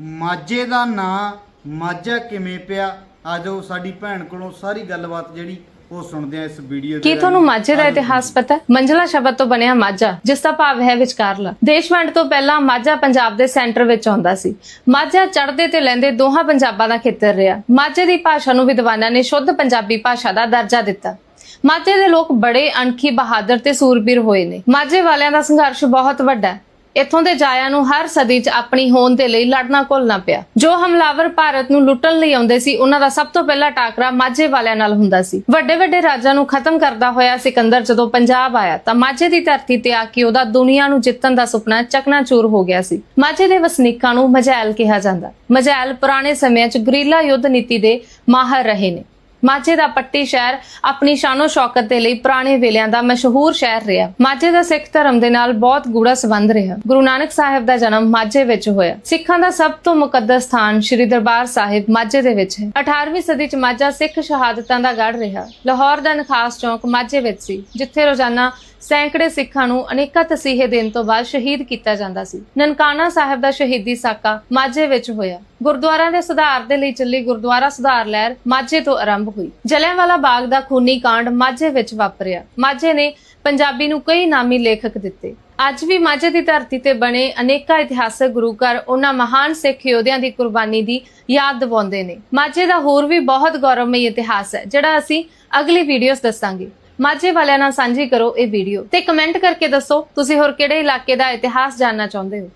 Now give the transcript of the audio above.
ਮਾਝੇ ਦਾ ਨਾਂ ਮਾਝਾ ਕਿਵੇਂ ਪਿਆ? ਆਜੋ ਸਾਡੀ ਭੈਣ ਕੋਲੋਂ ਸਾਰੀ ਗੱਲਬਾਤ ਜਿਹੜੀ ਉਹ ਸੁਣਦੇ ਆ ਇਸ ਵੀਡੀਓ ਕੀ ਤੁਹਾਨੂੰ ਮਾਝੇ ਦਾ ਇਤਿਹਾਸ ਪਤਾ ਮੰਝਲਾ ਸ਼ਬਦ ਤੋਂ ਬਣਿਆ ਮਾਝਾ ਜਿਸ ਦਾ ਭਾਵ ਹੈ ਵਿਚਕਾਰਲਾ। ਦੇਸ਼ ਵੰਡ ਤੋਂ ਪਹਿਲਾਂ ਮਾਝਾ ਪੰਜਾਬ ਦੇ ਸੈਂਟਰ ਵਿੱਚ ਆਉਂਦਾ ਸੀ। ਮਾਝਾ ਚੜ੍ਹਦੇ ਤੇ ਲੈਂਦੇ ਦੋਹਾਂ ਪੰਜਾਬਾਂ ਦਾ ਖੇਤਰ ਰਿਹਾ। ਮਾਝੇ ਦੀ ਭਾਸ਼ਾ ਨੂੰ ਵਿਦਵਾਨਾਂ ਨੇ ਸ਼ੁੱਧ ਪੰਜਾਬੀ ਭਾਸ਼ਾ ਦਾ ਦਰਜਾ ਦਿੱਤਾ। ਮਾਝੇ ਦੇ ਲੋਕ ਬੜੇ ਅਣਖੀ ਬਹਾਦਰ ਤੇ ਸੂਰਬੀਰ ਹੋਏ ਨੇ। ਮਾਝੇ ਵਾਲਿਆਂ ਦਾ ਸੰਘਰਸ਼ ਬਹੁਤ ਵੱਡਾ ਹੈ। ਇੱਥੋਂ ਦੇ ਜਾਇਆਂ ਨੂੰ ਹਰ ਸਦੀ 'ਚ ਆਪਣੀ ਹੋਂਦ ਦੇ ਲਈ ਲੜਨਾ ਘੁਲਣਾ ਪਿਆ। ਜੋ ਹਮਲਾਵਰ ਭਾਰਤ ਨੂੰ ਲੁੱਟਣ ਲਈ ਆਉਂਦੇ ਸੀ, ਉਹਨਾਂ ਦਾ ਸਭ ਤੋਂ ਪਹਿਲਾ ਟਾਕਰਾ ਮਾਝੇ ਵਾਲਿਆਂ ਨਾਲ ਹੁੰਦਾ ਸੀ। ਵੱਡੇ ਵੱਡੇ ਰਾਜਾਂ ਨੂੰ ਖਤਮ ਕਰਦਾ ਹੋਇਆ ਸਿਕੰਦਰ ਜਦੋਂ ਪੰਜਾਬ ਆਇਆ, ਤਾਂ ਮਾਝੇ ਦੀ ਧਰਤੀ ਤੇ ਆ ਕੇ ਉਹਦਾ ਦੁਨੀਆ ਨੂੰ ਜਿੱਤਣ ਦਾ ਸੁਪਨਾ ਚਕਨਾਚੂਰ ਹੋ ਗਿਆ ਸੀ। ਮਾਝੇ ਦੇ ਵਸਨੀਕਾਂ ਨੂੰ ਮਜੈਲ ਕਿਹਾ ਜਾਂਦਾ। ਮਜੈਲ ਪੁਰਾਣੇ ਸਮਿਆਂ 'ਚ ਗਰੀਲਾ ਯੁੱਧ ਨੀਤੀ ਦੇ ਮਾਹਰ ਰਹੇ ਨੇ। ਮਾਝੇ ਦਾ ਪੱਟੀ ਸ਼ਹਿਰ ਆਪਣੀ ਸ਼ਾਨੋ ਸ਼ੌਕਤ ਦੇ ਲਈ ਪੁਰਾਣੇ ਵੇਲਿਆਂ ਦਾ ਮਸ਼ਹੂਰ ਸ਼ਹਿਰ ਰਿਹਾ। ਮਾਝੇ ਦਾ ਸਿੱਖ ਧਰਮ ਦੇ ਨਾਲ ਬਹੁਤ ਗੂੜਾ ਸੰਬੰਧ ਰਿਹਾ। ਗੁਰੂ ਨਾਨਕ ਸਾਹਿਬ ਦਾ ਜਨਮ ਮਾਝੇ ਵਿੱਚ ਹੋਇਆ। ਸਿੱਖਾਂ ਦਾ ਸਭ ਤੋਂ ਮੁਕੱਦਸ ਸਥਾਨ ਸ੍ਰੀ ਦਰਬਾਰ ਸਾਹਿਬ ਮਾਝੇ ਦੇ ਵਿੱਚ ਹੈ। 18ਵੀਂ ਸਦੀ ਚ ਮਾਝਾ ਸਿੱਖ ਸ਼ਹਾਦਤਾਂ ਦਾ ਗੜ ਰਿਹਾ। ਲਾਹੌਰ ਦਾ ਨਖਾਸ ਚੌਕ ਮਾਝੇ ਵਿੱਚ ਸੀ, ਜਿੱਥੇ ਰੋਜ਼ਾਨਾ ਸੈਂਕੜੇ ਸਿੱਖਾਂ ਨੂੰ ਅਨੇਕਾਂ ਤਸੀਹੇ ਦੇਣ ਤੋਂ ਬਾਅਦ ਸ਼ਹੀਦ ਕੀਤਾ ਜਾਂਦਾ ਸੀ। ਨਨਕਾਣਾ ਸਾਹਿਬ ਦਾ ਸ਼ਹੀਦੀ ਸਾਕਾ ਮਾਝੇ ਵਿੱਚ ਹੋਇਆ। ਗੁਰਦੁਆਰਿਆਂ ਦੇ ਸੁਧਾਰ ਦੇ ਲਈ ਚੱਲੀ ਗੁਰਦੁਆਰਾ ਸੁਧਾਰ ਲਹਿਰ ਮਾਝੇ ਤੋਂ ਆਰੰਭ ਹੋਈ। ਜਲਿਆਂਵਾਲਾ ਬਾਗ ਦਾ ਖੂਨੀ ਕਾਂਡ ਮਾਝੇ ਵਿੱਚ ਵਾਪਰਿਆ। ਮਾਝੇ ਨੇ ਪੰਜਾਬੀ ਨੂੰ ਕਈ ਨਾਮੀ ਲੇਖਕ ਦਿੱਤੇ। ਅੱਜ ਵੀ ਮਾਝੇ ਦੀ ਧਰਤੀ ਤੇ ਬਣੇ ਅਨੇਕਾਂ ਇਤਿਹਾਸਕ ਗੁਰੂ ਘਰ ਉਹਨਾਂ ਮਹਾਨ ਸਿੱਖ ਯੋਧਿਆਂ ਦੀ ਕੁਰਬਾਨੀ ਦੀ ਯਾਦ ਦਿਵਾਉਂਦੇ ਨੇ। ਮਾਝੇ ਦਾ ਹੋਰ ਵੀ ਬਹੁਤ ਗੌਰਵਮਈ ਇਤਿਹਾਸ ਹੈ, ਜਿਹੜਾ ਅਸੀਂ ਅਗਲੀ ਵੀਡੀਓਜ਼ ਦੱਸਾਂਗੇ। ਮਾਝੇ ਵਾਲਿਆਂ ਨਾਲ ਸਾਂਝੀ ਕਰੋ ਇਹ ਵੀਡੀਓ ਤੇ ਕਮੈਂਟ ਕਰਕੇ ਦੱਸੋ, ਤੁਸੀਂ ਹੋਰ ਕਿਹੜੇ ਇਲਾਕੇ ਦਾ ਇਤਿਹਾਸ ਜਾਣਨਾ ਚਾਹੁੰਦੇ ਹੋ?